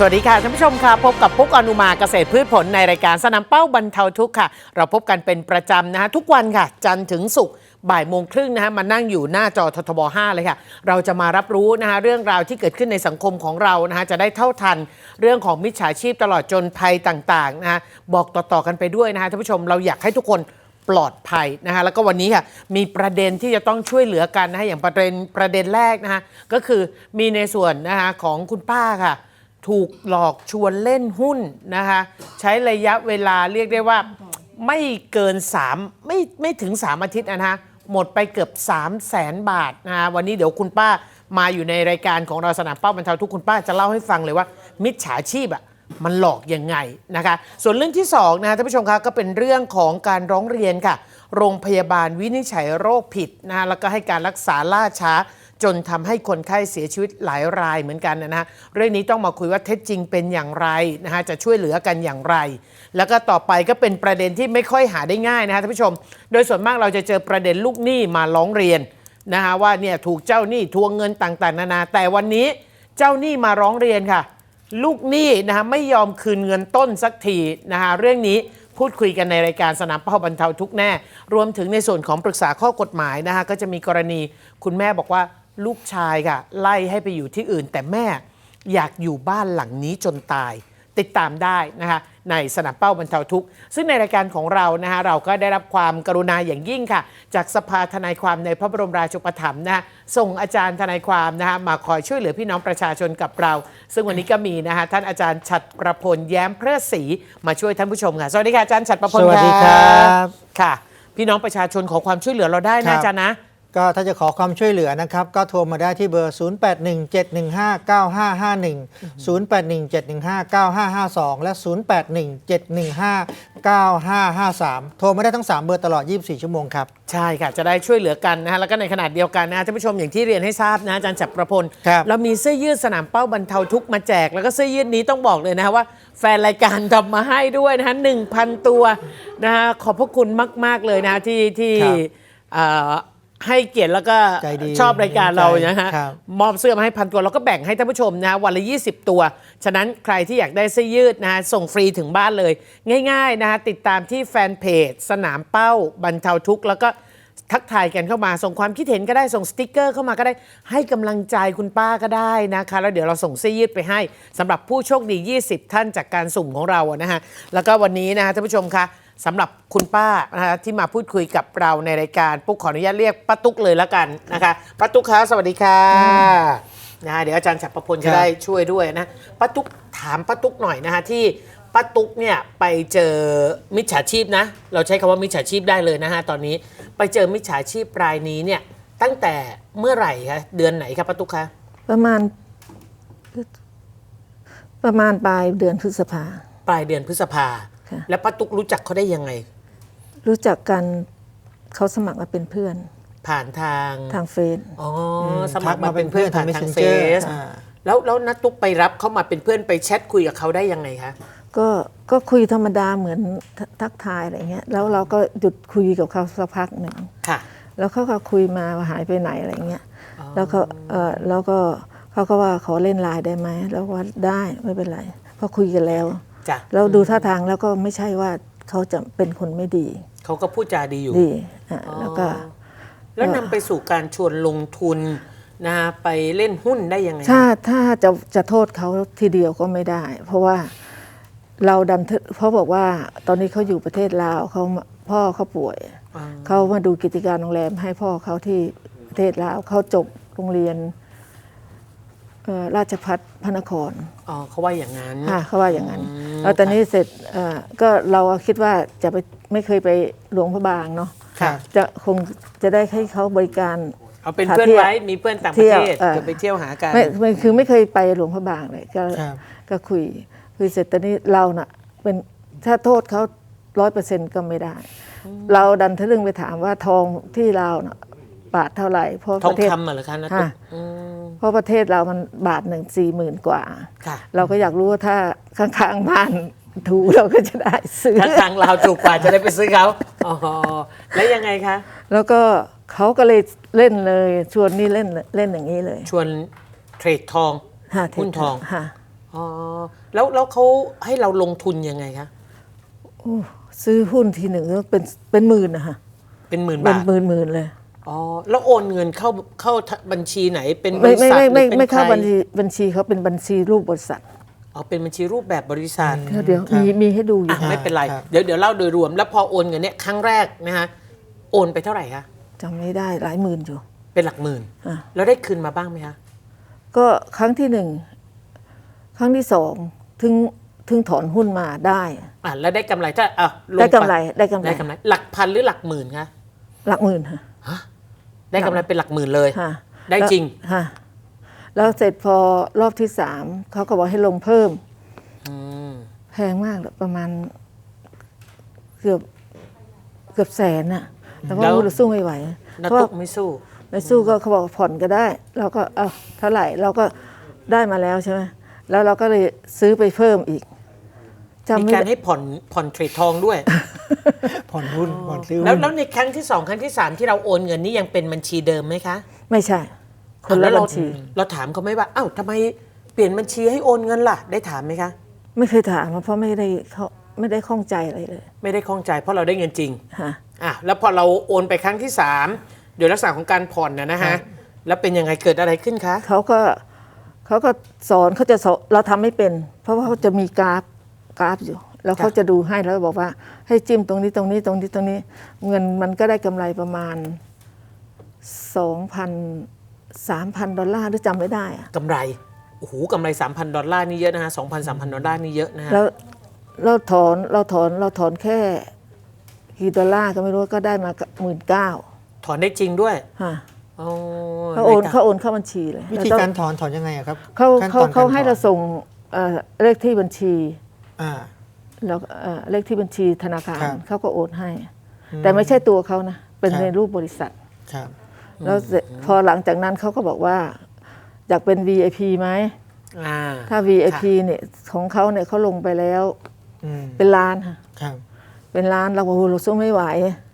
สวัสดีค่ะท่านผู้ชมค่ะ พบกับปุ๊กอนุมาเกษตรพืชผลในรายการสนามเป้าบรรเทาทุกข์ค่ะ เราพบกันเป็นประจำนะฮะทุกวันค่ะ จันทร์ถึงศุกร์บ่ายโมงครึ่งนะฮะมานั่งอยู่หน้าจอททบ 5 เลยค่ะ เราจะมารับรู้นะฮะเรื่องราวที่เกิดขึ้นในสังคมของเรานะฮะจะได้เท่าทันเรื่องของมิจฉาชีพตลอดจนภัยต่างๆนะฮะบอกต่อๆกันไปด้วยนะฮะท่านผู้ชมเราอยากให้ทุกคนปลอดภัยนะคะแล้วก็วันนี้ค่ะมีประเด็นที่จะต้องช่วยเหลือกันนะฮะอย่างประเด็นประเด็นแรกนะคะก็คือมีในส่วนนะคะของคุณป้าค่ะ ถูกหลอกชวนเล่นหุ้นนะคะใช้ระยะเวลาเรียกได้ว่าไม่เกิน 3 ไม่ไม่ถึง 3 อาทิตย์นะฮะหมดไปเกือบ 3 0 0แสนบาทนะฮะวันนี้เดี๋ยวคุณป้ามาอยู่ในรายการของเราสนามเป้าบรรเทาทุกคุณป้าจะเล่าให้ฟังเลยว่า มิจฉาชีพอะมันหลอกยังไงนะคะ ส่วนเรื่องที่2นะฮะท่านผู้ชมคะก็เป็นเรื่องของการร้องเรียนค่ะ โรงพยาบาลวินิจฉัยโรคผิดนะะแล้วก็ให้การรักษาล่าช้า จนทำให้คนไข้เสียชีวิตหลายรายเหมือนกันนะฮะเรื่องนี้ต้องมาคุยว่าเท็จจริงเป็นอย่างไรนะฮะจะช่วยเหลือกันอย่างไร แล้วก็ต่อไปก็เป็นประเด็นที่ไม่ค่อยหาได้ง่ายนะฮะท่านผู้ชม โดยส่วนมากเราจะเจอประเด็นลูกหนี้มาร้องเรียนนะฮะว่าเนี่ยถูกเจ้าหนี้ทวงเงินต่างๆ นานา แต่วันนี้เจ้าหนี้มาร้องเรียนค่ะ ลูกหนี้นะฮะไม่ยอมคืนเงินต้นสักทีนะฮะเรื่องนี้พูดคุยกันในรายการสนามเป้าบรรเทาทุกแน่ รวมถึงในส่วนของปรึกษาข้อกฎหมายนะฮะก็จะมีกรณีคุณแม่บอกว่า ลูกชายค่ะไล่ให้ไปอยู่ที่อื่น แต่แม่อยากอยู่บ้านหลังนี้จนตาย ติดตามได้นะคะในสนามเป้าบรรเทาทุกข์ ซึ่งในรายการของเรานะคะเราก็ได้รับความกรุณาอย่างยิ่งค่ะ จากสภาทนายความในพระบรมราชูปถัมภ์นะคะส่งอาจารย์ทนายความนะคะมาคอยช่วยเหลือพี่น้องประชาชนกับเรา ซึ่งวันนี้ก็มีนะคะท่านอาจารย์ฉัตรประพลแย้มเพลิดศรีมาช่วยท่านผู้ชมค่ะ สวัสดีค่ะอาจารย์ฉัตรประพลสวัสดีครับค่ะ พี่น้องประชาชนขอความช่วยเหลือเราได้ครันะบอาจารย์นะ ก็ถ้าจะขอความช่วยเหลือนะครับ ก็โทรมาได้ที่เบอร์ 0817159551 0817159552 และ 0817159553 โทรมาได้ทั้ง 3 เบอร์ตลอด 24 ชั่วโมงครับ ใช่ค่ะ จะได้ช่วยเหลือกันนะฮะแล้วก็ในขณะเดียวกันนะฮะท่านผู้ชมอย่างที่เรียนให้ทราบนะอาจารย์จับประพลครับเรามีเสื้อยืดสนามเป้าบรรเทาทุกข์มาแจก แล้วก็เสื้อยืดนี้ต้องบอกเลยนะฮะว่า แฟนรายการทำมาให้ด้วยนะฮะหนึ่งพันตัวนะฮะขอบพระคุณมาก ๆเลยนะที่ที่ครับ เอ่อ ให้เกียรติแล้วก็ใจดีชอบรายการเรานะฮะครับมอบเสื้อมาให้พันตัวเราก็แบ่งให้ท่านผู้ชมนะฮะวันละ 20 ตัว ฉะนั้นใครที่อยากได้เสื้อยืดนะฮะส่งฟรีถึงบ้านเลย ง่ายๆนะฮะติดตามที่แฟนเพจ สนามเป้าบรรเทาทุกข์แล้วก็ทักทายกันเข้ามาส่งความคิดเห็นก็ได้ส่งสติกเกอร์เข้ามาก็ได้ให้กำลังใจคุณป้าก็ได้นะคะ แล้วเดี๋ยวเราส่งเสื้อยืดไปให้สำหรับผู้โชคดี 20 ท่านจากการสุ่มของเราอะนะฮะแล้วก็วันนี้นะฮะท่านผู้ชมคะ สำหรับคุณป้านะคะที่มาพูดคุยกับเราในรายการปุ๊กขออนุญาตเรียกป้าตุ๊กเลยแล้วกันนะคะป้าตุ๊กคะสวัสดีค่ะนะฮะเดี๋ยวอาจารย์ฉัตรประพลคจะรับได้ช่วยด้วยนะป้าตุ๊กถามป้าตุ๊กหน่อยนะคะที่ป้าตุ๊กเนี่ยไปเจอมิจฉาชีพนะ เราใช้คำว่ามิจฉาชีพได้เลยนะฮะตอนนี้ไปเจอมิจฉาชีพรายนี้เนี่ยตั้งแต่เมื่อไหร่คะเดือนไหนครับป้าตุ๊กคะประมาณ ประมาณปลายเดือนพฤษภาปลายเดือนพฤษภา ค่ะ แล้วป้าตุ๊กรู้จักเขาได้ยังไง รู้จักกันเขาสมัครมาเป็นเพื่อน ผ่านทางทางเฟซอ๋อสมัครมาเป็นเพื่อนผ่านทางเฟ Messenger ซอ่า แล้วแล้วนัดตุ๊กไปรับเขามาเป็นเพื่อนไปแชทคุยกับเขาได้ยังไงคะ ก็ก็คุยธรรมดาเหมือนททักทายอะไรเงี้ยแล้วเราก็หยุดคุยกับเขาสักพักหนึ่งค่ะ แล้วเขาก็คุยมาว่าหายไปไหนอะไรเงี้ยแล้วเขาเออแล้วก็เขาก็ว่าขอเล่นไลน์ได้ไหมแล้วว่าได้ไม่เป็นไรเพราะคุยกันแล้ว จ้ะแล้วดูท่าทางแล้วก็ไม่ใช่ว่าเขาจะเป็นคนไม่ดี เขาก็พูดจาดีอยู่ดีอะแล้วก็ แล้วนำไปสู่การชวนลงทุนนะฮะไปเล่นหุ้นได้ยังไงถ้าถ้าจะจะโทษเขาทีเดียวก็ไม่ได้ เพราะว่าเราดันทึกเพราะบอกว่าตอนนี้เขาอยู่ประเทศลาวเขาพ่อเขาป่วยอ่าเขามาดูกิจการโรงแรมให้พ่อเขาที่ประเทศลาวเขาจบโรงเรียนเอ่อ ราชพัฒพระนครอ๋อเขาว่าอย่างนั้นค่ะเขาว่าอย่างนั้นอืมแล้วตอนนี้เสร็จเอ่อก็เราคิดว่าจะไปไม่เคยไปหลวงพระบางเนาะค่ะจะคงจะได้ให้เขาบริการเอาเป็นหาเพื่อนเที่ยวไว้มีเพื่อนต่างประเทศเที่ยวเออจะไปเที่ยวหากันไม่ไม่คือไม่เคยไปหลวงพระบางเลยก็ครับก็คุยคุยเสร็จตอนนี้เราน่ะเป็นถ้าโทษเขาร้อยเปอร์เซ็นต์ก็ไม่ได้ เราดันทะลึ่งไปถามว่าทองที่เราน่ะ บาทเท่าไหร่ เพราะทปองระเทศ คำเหรอคะนะตุ๊กค่ะ อืมเพราะประเทศเรามันบาทหนึ่งสี่หมื่นกว่า ค่ะเราก็อยากรู้ว่าถ้าข้างๆบ้านถูกเราก็จะได้ซื้อ ถ้าทางเราถูกกว่าจะได้ไปซื้อเขาอ๋อแล้วยังไงคะ แล้วก็เขาก็เลยเล่นเลยชวนนี่เล่นเล่นอย่างนี้เลยชวนเทรดทอง ค่ะหุ้นทอง ค่ะอ๋อแล้วแล้วเขาให้เราลงทุนยังไงคะ โอ้ซื้อหุ้นทีหนึ่งก็เป็นเป็นหมื่นนะคะเป็นหมื่นเป็นบาท หมื่นหมื่นเลย อ๋อแล้วโอนเงินเข้าเข้าบัญชีไหนเป็นบไม่ริไม่ษัทไม่หรือไม่เป็นไม่เข้าใครบัญชีบัญชีเขาเป็นบัญชีรูปบริษัทอ๋อเป็นบัญชีรูปแบบบริษัทเดี๋ยวมีมีให้ดูอยู่ อะไม่เป็นไร ครับ เดี๋ยวเดี๋ยวเล่าโดยรวม แล้วพอโอนเงินเนี่ยครั้งแรกนะฮะโอนไปเท่าไหร่คะจำไม่ได้หลายหมื่นอยู่ เป็นหลักหมื่น อะ แล้วได้คืนมาบ้างไหมคะก็ครั้งที่หนึ่งครั้งที่สองถึงถึงถอนหุ้นมาได้ อะแล้วได้กำไรถ้าอะลงได้กำไรปได้กำไร ได้กำไรหลักพันหรือหลักหมื่นคะหลักหมื่นค่ะฮะ ได้กำไรเป็นหลักหมื่นเลย ค่ะได้แล้วจริงค่ะแล้วเสร็จพอรอบที่สามเขาก็บอกให้ลงเพิ่ม อืมแพงมากเลยประมาณเกือบเกือบแสนน่ะแต่ว่าเราสู้ไม่ไหวนักเพราะตุว่ากไม่สู้ ไม่สู้ก็เขาบอกผ่อนก็ได้ เราก็เอาเท่าไหร่เราก็ได้มาแล้วใช่ไหมแล้วเราก็เลยซื้อไปเพิ่มอีกจำมีไม่การได้ให้ผ่อนผ่อนเทรดทองด้วย ผ่อนหุ้นผ่อนซื้อแล้วหุ้นแล้วในครั้งที่สองครั้งที่สามที่เราโอนเงินนี่ยังเป็นบัญชีเดิมไหมคะไม่ใช่ คนแล้ละวเราบัญชีเราถามเขาไหมว่าอ้าวทำไมเปลี่ยนบัญชีให้โอนเงินล่ะ ได้ถามไหมคะ ไม่เคยถามเพราะไม่ได้เขาไม่ได้ข้องใจอะไรเลยไม่ได้ข้องใจเพราะเราได้เงินจริงฮะอะแล้วพอเราโอนไปครั้งที่สามโดยลักษณะของการผ่อนนะนะฮะแล้วเป็นยังไงเกิดอะไรขึ้นคะ เขาก็เขาก็สอนเขาจะสอนเราทำไม่เป็น เพราะว่าเขาจะมีกราฟกราฟอยู่ แล้วเขาจะดูให้แล้วบอกว่า ให้จิ้มตรงนี้ตรงนี้ตรงนี้ตรงนี้ เงินมันก็ได้กำไรประมาณสองพันสามพันดอลลาร์หรือจำไม่ได้อะกำไร โอ้โหกำไร 3,000 ดอลลาร์นี่เยอะนะฮะ2,000 3,000 ดอลลาร์นี่เยอะนะฮะแล้วเราถอนเราถอนเราถอนแค่กี่ดอลลาร์ก็ไม่รู้ก็ได้มาหมื่นเก้าถอนได้จริงด้วยฮะอ๋อเขาโอนได้เขาโอนเข้าบัญชีเลยวิธีแล้วการถอนถอนยังไงอะครับเขาขั้นเขาตอนเขากถอนให้เราส่งเอ่อเลขที่บัญชี อ่า แล้วเอ่อเลขที่บัญชีธนาคารครับเขาก็โอนให้ แต่ไม่ใช่ตัวเขานะ เป็นครับ ในรูปบริษัท ครับ แล้วเสร็จพอหลังจากนั้นเขาก็บอกว่า อยากเป็น VIP ไหม อ่าถ้า VIP เนี่ยของเขาเนี่ยเขาลงไปแล้ว อืมเป็นล้านค่ะ ครับ เป็นล้านเราบอกโอ้โหเราสู้ไม่ไหว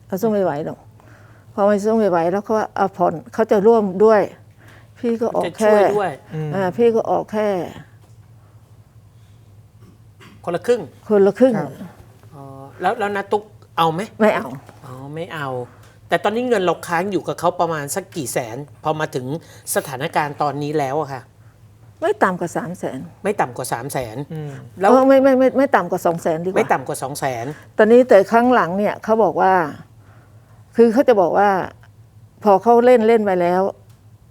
เราสู้ไม่ไหวหรอกพอไม่สู้ไม่ไหวแล้วเขาว่าเอาผ่อนเขาจะร่วมด้วย พี่ก็ออกจะแค่ช่วยด้วยอ่าพี่ก็ออกแค่ คนละครึ่งคนละครึ่งครับ อ๋อแล้วแล้วนาตุกเอาไหมไม่เอา อ๋อไม่เอา แต่ตอนนี้เงินเราค้างอยู่กับเขาประมาณสักกี่แสน พอมาถึงสถานการณ์ตอนนี้แล้วอะค่ะ ไม่ต่ำกว่าสามแสนไม่ต่ำกว่า3 0 0แสนอืมแล้วไม่ไม่ไม่ไม่ต่ำกว่าสองแสนดีกว่าไม่ต่ำกว่า2 0 0แสนตอนนี้แต่ครั้งหลังเนี่ยเขาบอกว่า คือเขาจะบอกว่า พอเขาเล่นเล่นไปแล้ว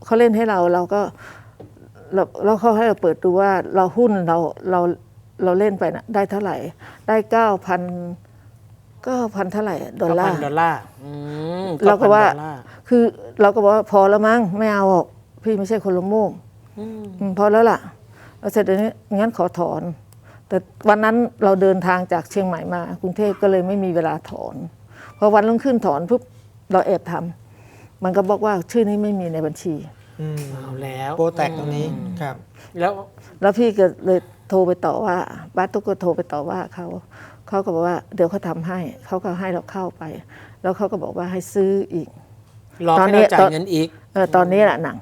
เขาเล่นให้เราเราก็เราเราเขาให้เราเปิดดูว่าเราหุ้นเราเรา เราเล่นไปนะได้เท่าไหร่ ได้เก้าพันเก้าพันเท่าไหร่ดอลลาร์9,000ดอลลาร์อืมเราก็ว่า9,000ดอลลร์คือเราก็บอกว่าพอแล้วมั้งไม่เอาหรอกพี่ไม่ใช่คนละโม่งอืมพอแล้วล่ะแล้วเสร็จเดี๋ยวนี้งั้นขอถอน แต่วันนั้นเราเดินทางจากเชียงใหม่มากรุงเทพก็เลยไม่มีเวลาถอนพอวันรุ่งขึ้นถอนปุ๊บเราแอบทำมันก็บอกว่าชื่อนี้ไม่มีในบัญชีอืมเอาแล้วโปรแตกตรงนี้ครับ แล้วแล้วพี่ก็เลย โทรไปต่อว่าบ้านตุกก็โทรไปต่อว่าเขาเขาก็บอกว่าเดี๋ยวเขาทำให้เขาก็ให้เราเข้าไป แล้วเขาก็บอกว่าให้ซื้ออีกรอตอนให้นี้เราจ่าตยอนเงินอีกเออตอนนี้แหละหนัง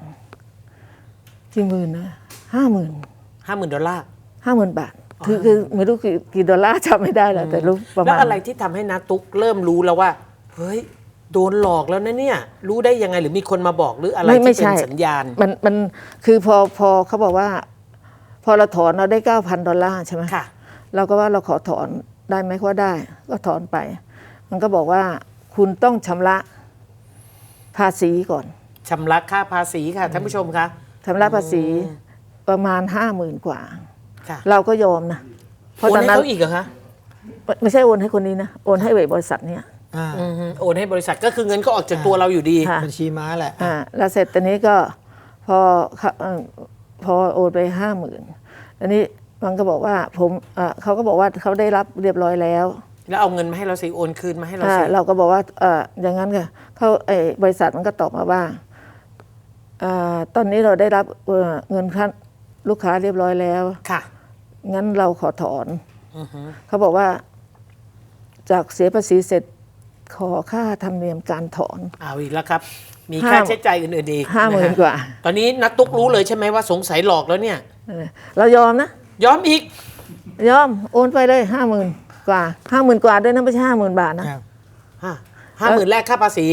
กี่หมื่นนะห้าหมื่น50,000ดอลลาร์ห้าหมื่นบาทคือคือไม่รู้กี่กี่ดอลลาร์จำไม่ได้แล้วแต่รู้ประแล้วมาณอะไรที่ทำให้นาตุกเริ่มรู้แล้วว่าเฮ้ยโดนหลอกแล้วนะเนี่ย รู้ได้ยังไงหรือมีคนมาบอกหรืออะไรไม่ที่ไม่เป็ใช่นสัญญาณ มันมันคือพอพอเขาบอกว่า พอเราถอนเราได้เก้าพันดอลลาร์ใช่ไหมค่ะ เราก็ว่าเราขอถอนได้ไหมก็ได้ ก็ถอนไป มันก็บอกว่าคุณต้องชำระภาษีก่อนชำระค่าภาษีค่ะท่านผู้ชมคะชำระภาษีประมาณห้าหมื่นกว่าค่ะเราก็ยอมนะเพราะโอนตอนให้นั้นเขาอีกเหรอคะไม่ไม่ใช่โอนให้คนนี้นะ โอนให้บริษัทเนี้ยอ่าอืมโอนให้บริษัทก็คือเงินก็ออกจากตัวเราอยู่ดีค่ะบัญชีม้าแหละอ่าแล้วเสร็จตอนนี้ก็พอเขาเอ่อ พอโอนไปห้าหมื่นอันนี้มันก็บอกว่าผมเอ่อเขาก็บอกว่าเขาได้รับเรียบร้อยแล้ว แล้วเอาเงินมาให้เราสิโอนคืนมาให้เราอ่าสิเราก็บอกว่าเอ่ออย่างนั้นค่ะเขาไอ้บริษัทมันก็ตอบมาว่าอ่าตอนนี้เราได้รับเอ่อเงินค่าลูกค้าเรียบร้อยแล้วค่ะงั้นเราขอถอนอือฮึเขาบอกว่า จากเสียภาษีเสร็จขอค่าธรรมเนียมการถอนเอาอีกแล้วครับ มีห้าค่าใช้จ่ายอื่นๆอีกห้าหมื่นะฮะกว่า ตอนนี้นัดตุ๊กรู้เลยใช่ไหมว่าสงสัยหลอกแล้วเนี่ย เออเรายอมนะยอมอีก ยอมโอนไปเลยห้าหมื่นกว่าห้าหมื่นกว่าด้วยนะไม่ใช่ห้าหมื่นบาทนะครับห้าหมื่นแรกค่าภาษี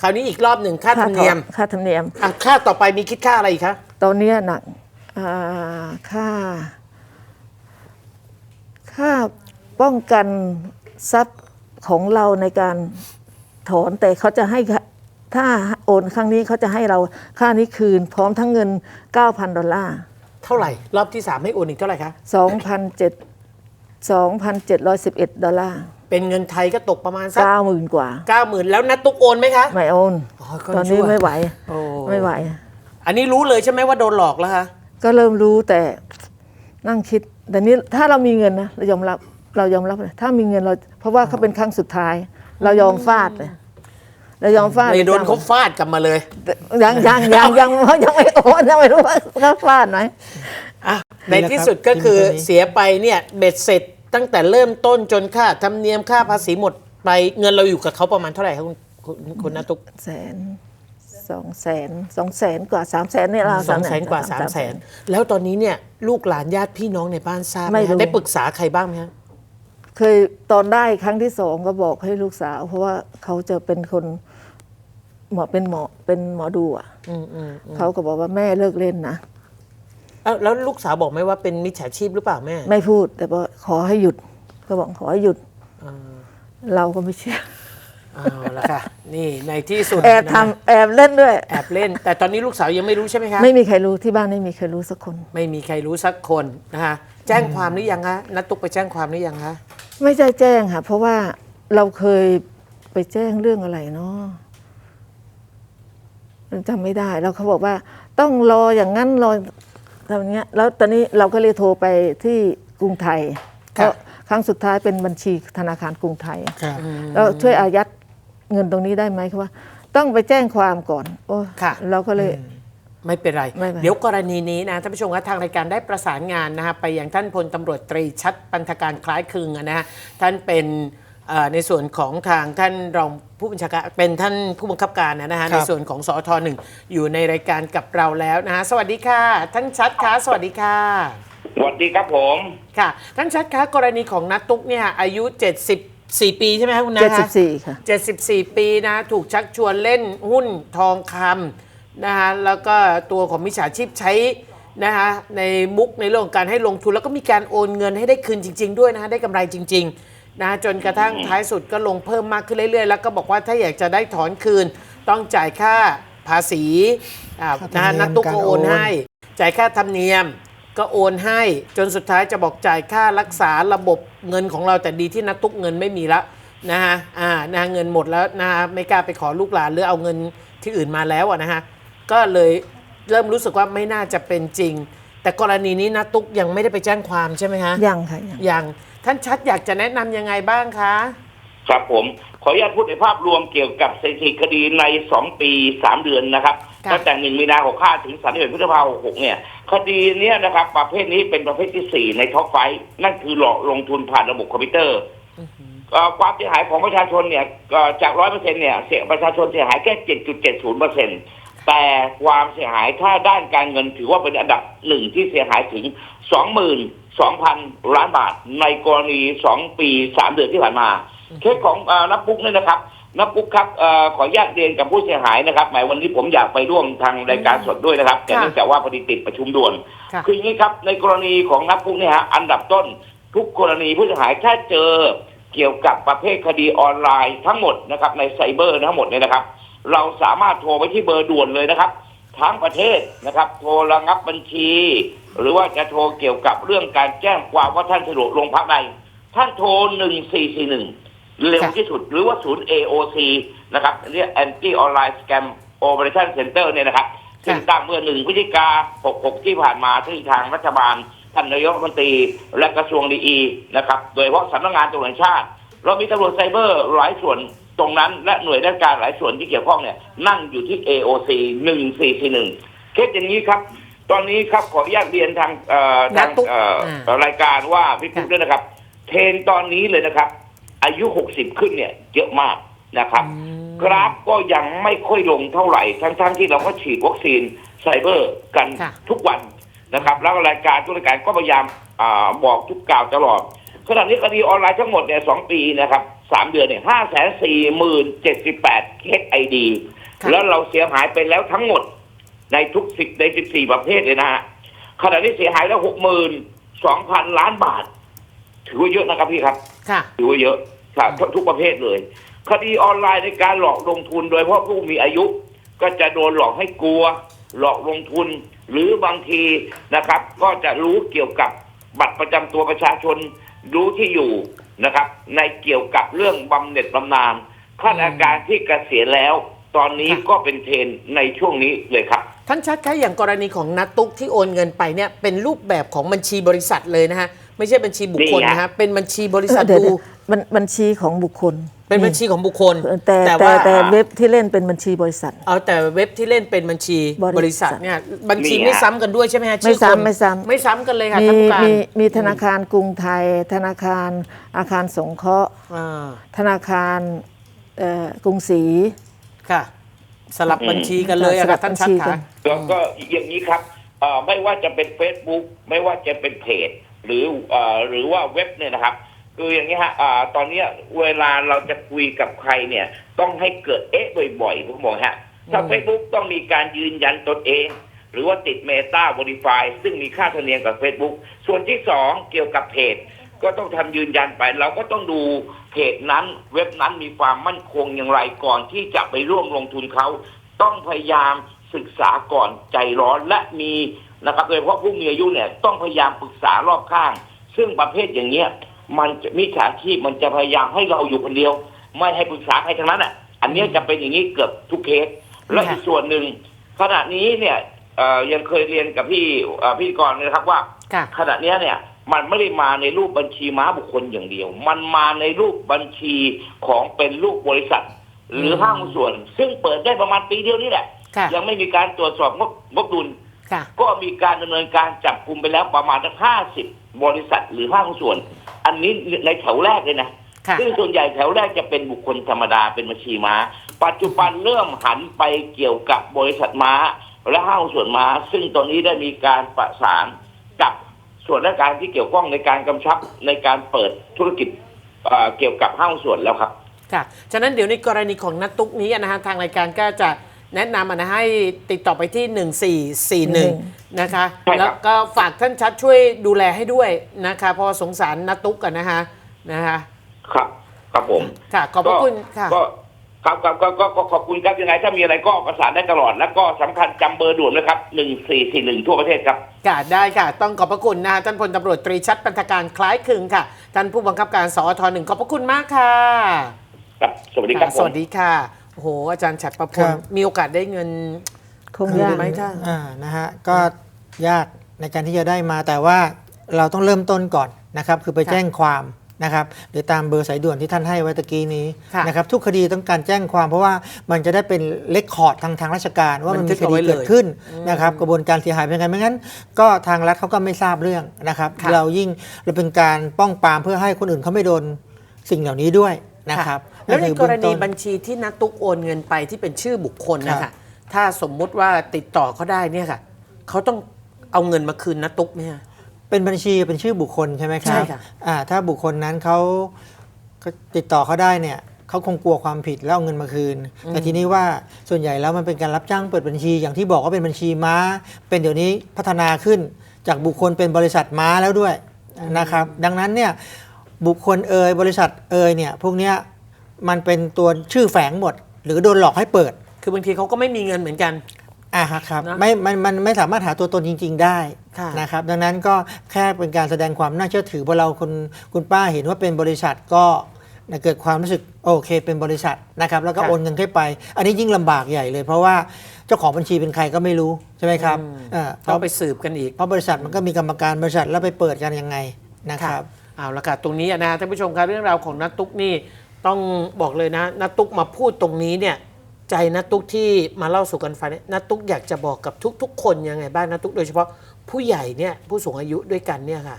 คราวนี้อีกรอบหนึ่งค่าธรรมเนียมค่าธรรมเนียม อะค่าต่อไปมีคิดค่าอะไรอีกคะตอนเนี้ยหนักอ่าค่า ค่าป้องกันทรัพย์ของเราในการถอนแต่เขาจะให้ค่ะ ถ้าโอนครั้งนี้เขาจะให้เราค่านี้คืน พร้อมทั้งเงิน 9,000 ดอลลาร์ เท่าไหร่ รอบที่สามให้โอนอีกเท่าไหร่คะ2,700 2,711 ดอลลาร์เป็นเงินไทยก็ตกประมาณสัก90,000 กว่า เก้าหมื่นแล้วนัดตุ๊กโอนไหมคะ ไม่โอน อ๋อก็ตอนนี้ชั่ว ไม่ไหว โอ้ไม่ไหว อันนี้รู้เลยใช่ไหมว่าโดนหลอกแล้วคะก็เริ่มรู้แต่นั่งคิด แต่นี้ถ้าเรามีเงินนะเรายอมรับเรายอมรับเลยถ้ามีเงินเรา เพราะว่าเขาเป็นครั้งสุดท้าย เรายอมฟาดเลย เรายอมฟาดเลยโดนเขาฟาดกลับมาเลย ยังยังยังยังยังไม่โอนยังไม่รู้ว่าเขาฟาดไหมอะในนี่แหละที่สุดก็คือครับเสียไปเนี่ยเบ็ดเสร็จตั้งแต่เริ่มต้นจนค่าธรรมเนียมค่าภาษีหมดไปเงินเราอยู่กับเขาประมาณเท่าไหร่ครับคุณคุณคุณนาตุกแสนสองแสนสองแสนกว่าสามแสนเนี่ยเราสองแสนกว่าสามแสนแล้วตอนนี้เนี่ยลูกหลานญาติพี่น้องในบ้านทราบไหมไม่รู้ฮะได้ปรึกษาใครบ้างไหมฮะ เคยตอนได้ครั้งที่สองก็บอกให้ลูกสาว เพราะว่าเขาจะเป็นคนหมอเป็นหมอเป็นหมอดูอะอืมอืมเขาก็บอกว่าแม่เลิกเล่นนะเอ้าแล้วลูกสาวบอกไหมว่าเป็นมิจฉาชีพหรือเปล่าแม่ไม่พูด แต่ว่าขอให้หยุดก็บอกขอให้หยุด อ่าเราก็ไม่เชื่อเอาละค่ะ นี่ในที่สุดแอบนะทำแอบเล่นด้วย แอบเล่น แต่ตอนนี้ลูกสาวยังไม่รู้ใช่ไหมคะ ไม่มีใครรู้ที่บ้านไม่มีใครรู้สักคน ไม่มีใครรู้สักคนนะคะแจ้งความหรือยังคะนัดตุกไปแจ้งความหรือยังคะ ไม่ได้แจ้งค่ะ เพราะว่าเราเคยไปแจ้งเรื่องอะไรเนาะจำไม่ได้แล้วเขาบอกว่า ต้องรออย่างนั้นรอทำอย่างเงี้ย แล้วตอนนี้เราก็เลยโทรไปที่กรุงไทยเพราะครั้งสุดท้ายเป็นบัญชีธนาคารกรุงไทย ครับ แล้วช่วยอายัดเงินตรงนี้ได้ไหมเขาว่า ต้องไปแจ้งความก่อน โอ้ค่ะ เราก็เลยไม่เป็น ไรไม่เป็นไร เดี๋ยวกรณีนี้นะท่านผู้ชมคะทางรายการได้ประสานงานนะคะไปยังท่านพลตำรวจตรีชัดปันธการคล้ายคลึงอะนะฮะท่านเป็นเอ่อในส่วนของทางท่านรองผู้บัญชาการเป็นท่านผู้บังคับการนะฮะครัในบส่วนของสอทหนึ่งอยู่ในรายการกับเราแล้วนะฮะสวัสดีค่ะ ท่านชัดคะสวัสดีค่ะสวัสดีครับผมค่ะท่านชัดคะกรณีของนัทตุ๊กเนี่ยอายุ74ปีใช่ไหมคะคุณนาเจ็ดคะสิบสี่ค่ะ74ปีนะ ถูกชักชวนเล่นหุ้นทองคำ นะคะแล้วก็ตัวของมิจฉาชีพใช้นะคะในมุกในเรื่องของการให้ลงทุนแล้วก็มีการโอนเงินให้ได้คืนจริง ๆ ด้วยนะคะได้กำไรจริง ๆนะจนกระทั่งท้ายสุดก็ลงเพิ่มมากขึ้นเรื่อยๆ แล้วก็บอกว่าถ้าอยากจะได้ถอนคืน ต้องจ่ายค่าภาษีนะนักตุ๊กก็โอนให้ จ่ายค่าธรรมเนียมก็โอนให้จนสุดท้ายจะบอกจ่ายค่ารักษาระบบเงินของเราแต่ดีที่นักตุ๊กเงินไม่มีละนะฮะอ่านะฮะเงินหมดแล้วนะฮะไม่กล้าไปขอลูกหลานหรือเอาเงินที่อื่นมาแล้วอะนะฮะ ก็เลยเริ่มรู้สึกว่าไม่น่าจะเป็นจริง แต่กรณีนี้นะตุ๊กยังไม่ได้ไปแจ้งความใช่ไหมคะยังค่ะยังยังท่านชัดอยากจะแนะนำยังไงบ้างคะ ครับผม ขออนุญาตพูดในภาพรวมเกี่ยวกับสถิติคดีใน 2 ปี 3 เดือนนะครับค่ะ ตั้งแต่1มีนา65 ถึง31พฤษภาคม66เนี่ย คดีเนี้ยนะครับ ประเภทนี้เป็นประเภทที่ 4 ในท็อปไฟว์นั่นคือหลอกลงทุนผ่านระบบคอมพิวเตอร์เอ่อความเสียหายของประชาชนเนี่ยเอ่อจาก 100%เนี่ยเสียประชาชนเสียหายแค่ 7.70% แต่ความเสียหายถ้าด้านการเงินถือว่าเป็นอันดับหนึ่งที่เสียหายถึง22,000ล้านบาท ในกรณี2ปี3เดือนที่ผ่านมาเคสของเอ่อนับปุ๊กเนี่ยนะครับนับปุ๊กครับเอ่อขออนุญาตเรียนกับผู้เสียหายนะครับหมายวันนี้ผมอยากไปร่วมทางรายการสดด้วยนะครับ แต่เนื่องจากว่าพอดีติดประชุมด่วนค่ะคืออย่างนี้ครับในกรณีของนับปุ๊กเนี่ยฮะอันดับต้น ทุกกรณีผู้เสียหายถ้าเจอเกี่ยวกับประเภทคดีออนไลน์ทั้งหมดนะครับในไซเบอร์ทั้งหมดเนี่ยนะครับ เราสามารถโทรไปที่เบอร์ด่วนเลยนะครับ ทั้งประเทศนะครับ โทรระงับบัญชี หรือว่าจะโทรเกี่ยวกับเรื่องการแจ้งความว่าท่านสะดวกลงพักใดท่านโทรหนึ่งสี่สี่หนึ่งเร็วที่สุดหรือว่าศูนย์ AOC นะครับเรียก Anti Online Scam Operation Center เนี่ยนะครับซึ่งตั้งเมื่อหนึ่งพฤศจิกา66 ที่ผ่านมาที่ทางรัฐบาลท่านนายกรัฐมนตรีและกระทรวงดีอีนะครับ โดยเฉพาะสำนักงานตำรวจแห่งชาติ เรามีตำรวจไซเบอร์หลายส่วน ตรงนั้นและหน่วยราชการหลายส่วนที่เกี่ยวข้องเนี่ยนั่งอยู่ที่ AOC 1441เคสอย่างนี้ครับ ตอนนี้ครับขออนุญาตเรียนทางเอ่อทางนักตุ๊กเอ่ออารายการว่าพี่ปุ๊กด้วยนะครับ เทรนตอนนี้เลยนะครับ อายุ60ขึ้นเนี่ยเยอะมากนะครับ กราฟก็ยังไม่ค่อยลงเท่าไหร่ ทั้งๆที่เราก็ฉีดวัคซีนไซเบอร์กันค่ะทุกวันนะครับ แล้วรายการทุกรายการก็พยายามอาบอกทุกกล่าวตลอดขณะนี้คดีออนไลน์ทั้งหมดเนี่ยสองปีนะครับ สามเดือนเนี่ยห้าแสนสี่หมื่นเจ็ดสิบแปดเคสไอดีค่ะแล้วเราเสียหายไปแล้วทั้งหมด ในทุกสิบในสิบสี่ประเภทเลยนะฮะขณะนี้เสียหายแล้วหกหมื่นสองพันล้านบาท ถือว่าเยอะนะครับพี่ครับค่ะถือว่าเยอะครับทุกทุกประเภทเลย คดีออนไลน์ในการหลอกลงทุนโดยเฉพาะผู้มีอายุ ก็จะโดนหลอกให้กลัว หลอกลงทุน หรือบางทีนะครับ ก็จะรู้เกี่ยวกับบัตรประจำตัวประชาชนรู้ที่อยู่ นะครับ ในเกี่ยวกับเรื่องบำเหน็จบำนาญข้าราชการที่เกษียณแล้ว ตอนนี้ค่ะก็เป็นเทรนด์ในช่วงนี้เลยครับ ท่านชัดคะอย่างกรณีของนัตตุ๊กที่โอนเงินไปเนี่ยเป็นรูปแบบของบัญชีบริษัทเลยนะฮะ ไม่ใช่บัญชีบุคคลนี่ฮะนะฮะเป็นบัญชีบริษัทเดี๋ยวดูๆบัญบัญชีของบุคคลเป็นบัญชีของบุคคลแต่แต่ว่าแต่เว็บที่เล่นเป็นบัญชีบริษัท เอาแต่เว็บที่เล่นเป็นบัญชีบบริริษัษัท ทเนี่ยบัญชีนี่ฮะไม่ซ้ำกันด้วยใช่ไหมฮะไม่ชื่อคนซ้ำไม่ซ้ำ ไม่ซ้ำกันเลยค่ะมีท่านผู้การมีมีธนาคารกรุงไทย ธนาคารอาคารสงเคราะห์ อ่าธนาคารเอ่อกรุงศรี ค่ะ สลับบัญชีกันเลยอะสลัค่ะบท่านชัดบัญชีกัค่ะนก็ก็อย่างนี้ครับเอ่อไม่ว่าจะเป็น Facebook ไม่ว่าจะเป็นเพจ หรือเอ่อหรือว่าเว็บเนี่ยนะครับ คืออย่างนี้ฮะอ่าตอนเนี้ยเวลาเราจะคุยกับใครเนี่ย ต้องให้เกิดเอ๊ะบ่อยๆผมบอกฮะถ้าอืม Facebook ต้องมีการยืนยันตนเอง หรือว่าติด Meta Verify ซึ่งมีค่าธรรมเนียมกับ Facebook ส่วนที่สองเกี่ยวกับเพจ ก็ต้องทำยืนยันไป เราก็ต้องดูเพจนั้น เว็บนั้นมีความมั่นคงอย่างไรก่อนที่จะไปร่วมลงทุนเขา ต้องพยายามศึกษาก่อนใจร้อนและมี นะครับโดยเฉพาะผู้มีอายุเนี่ยต้องพยายามปรึกษารอบข้าง ซึ่งประเภทอย่างเงี้ยมันจะมิจฉาชีพมันจะพยายามให้เราอยู่คนเดียว ไม่ให้ปรึกษาใครทั้งนั้นอะ อันเนี้ยจะเป็นอย่างนี้เกือบทุกเคส และอีกส่วนหนึ่งขณะนี้เนี่ยเอ่อยังเคยเรียนกับพี่เอ่อพี่กรณ์นะครับว่าค่ะขณะเนี้ยเนี่ยมันไม่ได้มาในรูปบัญชีม้าบุคคลอย่างเดียว มันมาในรูปบัญชีของเป็นรูปบริษัท หรือห้างหุ้นส่วน ซึ่งเปิดได้ประมาณปีเดียวนี่แหละค่ะยังไม่มีการตรวจสอบงบงบดุลค่ะ ก็มีการดำเนินการจับกลุ่มไปแล้วประมาณทั้งห้าสิบบริษัทหรือห้างหุ้นส่วน อันนี้ในแถวแรกเลยนะค่ะซึ่งส่วนใหญ่แถวแรกจะเป็นบุคคลธรรมดาเป็นบัญชีม้า ปัจจุบันเริ่มหันไปเกี่ยวกับบริษัทม้า และห้างหุ้นส่วนม้า ซึ่งตอนนี้ได้มีการประสานกับส่วนราชการที่เกี่ยวข้องในการกำชับในการเปิดธุรกิจเอ่อเกี่ยวกับห้างหุ้นส่วนแล้วครับค่ะฉะนั้นเดี๋ยวในกรณีของนัตตุ๊กนี้นะฮะทางรายการก็จะ แนะนำอะนะให้ติดต่อไปที่ 1441 นะคะ ใช่ครับ แล้วก็ฝากท่านชัดช่วยดูแลให้ด้วยนะคะ เพราะว่าสงสารนัตตุ๊กกันนะคะนะคะครับ ครับผม ค่ะ ขอบพระคุณค่ะ ก็ครับครับก็ก็ก็ขอบคุณครับยังไงถ้ามีอะไรก็ประสานได้ตลอด แล้วก็สำคัญจำเบอร์ด่วนเลยครับหนึ่งสี่สี่หนึ่งทั่วประเทศครับ ค่ะได้ค่ะ ต้องขอบพระคุณนะฮะท่านพลตำรวจตรีชัดปันธการคล้ายคลึงค่ะ ท่านผู้บังคับการสอทหนึ่งขอบพระคุณมากค่ะ ครับ สวัสดีครับค่ะผมสวัสดีค่ะ โอ้โหอาจารย์ฉัดประพครัลบมีโอกาสได้เงิน คงยาก ไหมท่าน อ่านะฮะก็ยากในการที่จะได้มาแต่ว่าเราต้องเริ่มต้นก่อนนะครับ คือไปค่ะแจ้งความนะครับหรือตามเบอร์สายด่วนที่ท่านให้ไว้ตะกี้นี้ค่ะ นะครับทุกคดีต้องการแจ้งความเพราะว่ามันจะได้เป็นเลคคอร์ดทางทางราชการ ว่ามันบันทึมีกคเอาดีไว้เลยเกิดขึ้นนะครับกระบวนการเสียหายเป็นยังไงไม่งั้น ก็ทางรัฐเขาก็ไม่ทราบเรื่องนะครับ ค่ะ เรายิ่งเราเป็นการป้องปรามเพื่อให้คนอื่นเขาไม่โดนสิ่งเหล่านี้ด้วย นะครับแล้วในคือกรณีเบื้องต้นบัญชีที่นักตุ๊กโอนเงินไปที่เป็นชื่อบุคคลนะครัคะบถ้าสมมุติว่าติดต่อเขาได้เนี่ยค่ะเขาต้องเอาเงินมาคืนนักตุ๊กไหมคะเป็นบัญชีเป็นชื่อบุคคลใช่ไหมครับใช่ค่ะอ่าถ้าบุคคลนั้นเขาเขาติดต่อเขาได้เนี่ยเขาคงกลัวความผิดแล้วเอาเงินมาคืน แต่ทีนี้ว่าส่วนใหญ่แล้วมันเป็นการรับจ้างเปิดบัญชี อย่างที่บอกว่าเป็นบัญชีม้า เป็นเดี๋ยวนี้พัฒนาขึ้นจากบุคคลเป็นบริษัทม้าแล้วด้วยนะครับ ดังนั้นเนี่ย บุคคลเอ่ยบริษัทเอ่ยเนี่ยพวกเนี้ยมันเป็นตัวชื่อแฝงหมด หรือโดนหลอกให้เปิดคือบางทีเขาก็ไม่มีเงินเหมือนกัน อ่าฮะครับนะไม่มันมันไม่สามารถหาตัวตนจริง ๆ ได้ค่ะ นะครับ ดังนั้นก็แค่เป็นการแสดงความน่าเชื่อถือพอเราคุณคุณป้าเห็นว่าเป็นบริษัทก็เกิดความรู้สึกโอเค เป็นบริษัทนะครับแล้วก็โอนเงินเข้าไป อันนี้ยิ่งลำบากใหญ่เลย เพราะว่าเจ้าของบัญชีเป็นใครก็ไม่รู้ใช่ไหมครับเอ่อเพต้องราะไปสืบกันอีก เพราะบริษัทมันก็มีกรรมการบริษัทแล้วไปเปิดกันยังไงนะครับ เอาละค่ะตรงนี้นะท่านผู้ชมครับเรื่องราวของนัตตุ๊กนี่ต้องบอกเลยนะนัตตุ๊กมาพูดตรงนี้เนี่ยใจนัตตุ๊กที่มาเล่าสู่กันฟังเนี่ยนัตตุ๊กอยากจะบอกกับทุก ๆ คนยังไงบ้างนัตตุ๊กโดยเฉพาะผู้ใหญ่เนี่ยผู้สูงอายุด้วยกันเนี่ยค่ะ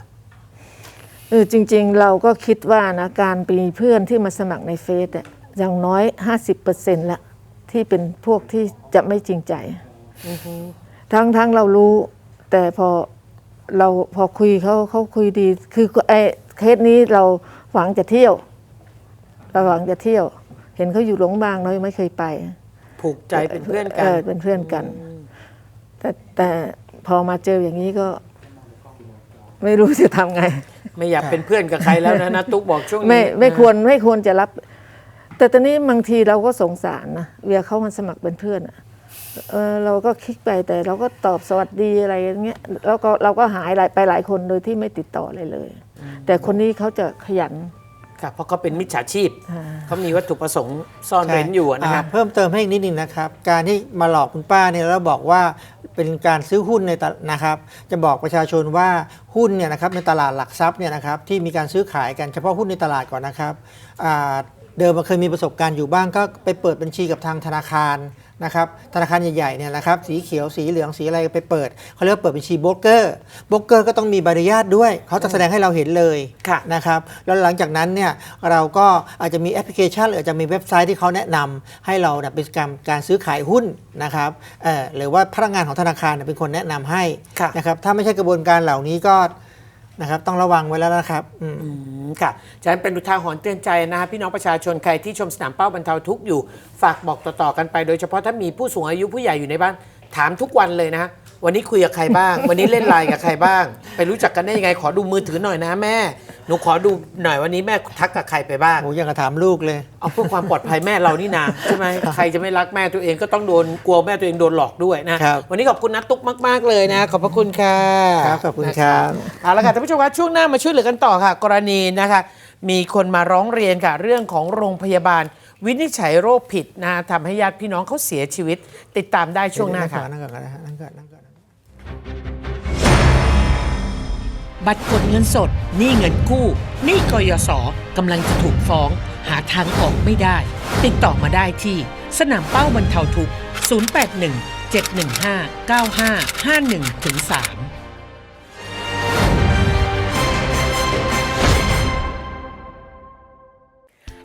เออจริงๆ เราก็คิดว่านะการมีเพื่อนที่มาสมัครในเฟซเนี่ยอย่างน้อย 50%ละที่เป็นพวกที่จะไม่จริงใจ ทั้งทั้งเรารู้ แต่พอเราพอคุยเขาเขาคุยดี คือไอ้ เคสนี้เราหวังจะเที่ยว เราหวังจะเที่ยว เห็นเขาอยู่หลงบางเรายังไม่เคยไป ผูกใจเป็นเพื่อนกันเออเป็นเพื่อนกัน แต่แต่พอมาเจออย่างนี้ก็ ไม่รู้จะทำไง ไม่อยากเป็นเพื่อนกับใครแล้วนะนัตตุ๊กบอกช่วงนี้ไม่ไม่นะควรไม่ควรจะรับ แต่ตอนนี้บางทีเราก็สงสารนะเวียเขามาสมัครเป็นเพื่อนอะเออเราก็คลิกไปแต่เราก็ตอบสวัสดีอะไรอย่างเงี้ยแล้วก็เราก็หายหลายไปหลายคนโดยที่ไม่ติดต่อเลยเลย แต่คนนี้เขาจะขยัน ค่ะเพราะเขาเป็นมิจฉาชีพอ่าเขามีวัตถุประสงค์ซ่อนเร้นอยู่อะนะครับอ่าเพิ่มเติมให้อีกนิดนึงนะครับ การที่มาหลอกคุณป้าเนี่ยแล้วบอกว่าเป็นการซื้อหุ้นในตลาดนะครับ จะบอกประชาชนว่าหุ้นเนี่ยนะครับในตลาดหลักทรัพย์เนี่ยนะครับที่มีการซื้อขายกันเฉพาะหุ้นในตลาดก่อนนะครับอ่าเดิมมันเคยมีประสบการณ์อยู่บ้างก็ไปเปิดบัญชีกับทางธนาคาร นะครับธนาคารใหญ่ๆเนี่ยนะครับสีเขียวสีเหลืองสีอะไรไปเปิดเขาเรียกว่าเปิดบัญชีโบรกเกอร์โบรกเกอร์ก็ต้องมีใบอนุญาตด้วย เขาจะแสดงให้เราเห็นเลยค่ะนะครับแล้วหลังจากนั้นเนี่ยเราก็อาจจะมีแอปพลิเคชัน หรืออาจจะมีเว็บไซต์ที่เขาแนะนำให้เราเนี่ยเป็นการการซื้อขายหุ้นนะครับเอ่อหรือว่าพนักงานของธนาคารเนี่ยเป็นคนแนะนำให้ค่ะนะครับถ้าไม่ใช่กระบวนการเหล่านี้ก็ นะครับต้องระวังไว้แล้วนะครับอืม อืมค่ะฉะนั้นเป็นอุทาหรณ์เตือนใจนะฮะพี่น้องประชาชนใครที่ชมสนามเป้าบรรเทาทุกข์อยู่ ฝากบอกต่อๆกันไป โดยเฉพาะถ้ามีผู้สูงอายุผู้ใหญ่อยู่ในบ้านถามทุกวันเลยนะ วันนี้คุยกับใครบ้าง วันนี้เล่นไลน์กับใครบ้าง ไปรู้จักกันได้ยังไง ขอดูมือถือหน่อยนะแม่ หนูขอดูหน่อยวันนี้แม่ทักกับใครไปบ้าง โอ้ยังกระถามลูกเลย เอาเพื่อความปลอดภัยแม่เรานี่นาใช่ไหมใครจะไม่รักแม่ตัวเองก็ต้องโดนกลัวแม่ตัวเองโดนหลอกด้วยนะ ครับ วันนี้ขอบคุณนัทตุ๊กมาก ๆ เลยนะ ขอบพระคุณค่ะครับขอบคุณครับ เอาละค่ะท่านผู้ชมคะช่วงหน้ามาช่วยเหลือกันต่อค่ะ กรณีนะคะ มีคนมาร้องเรียนค่ะ เรื่องของโรงพยาบาล วินิจฉัยโรคผิดนะทำให้ญาติพี่น้องเขาเสียชีวิต ติดตามได้ช่วงหน้าค่ะ นั่งก่อนนะฮะนั่งก่อนนั่งก่อน บัตรกดเงินสดหนี้เงินกู้หนี้กยศกำลังจะถูกฟ้อง หาทางออกไม่ได้ ติดต่อมาได้ที่ สนามเป้าบรรเทาทุกข์ 081 715 9551ถึง3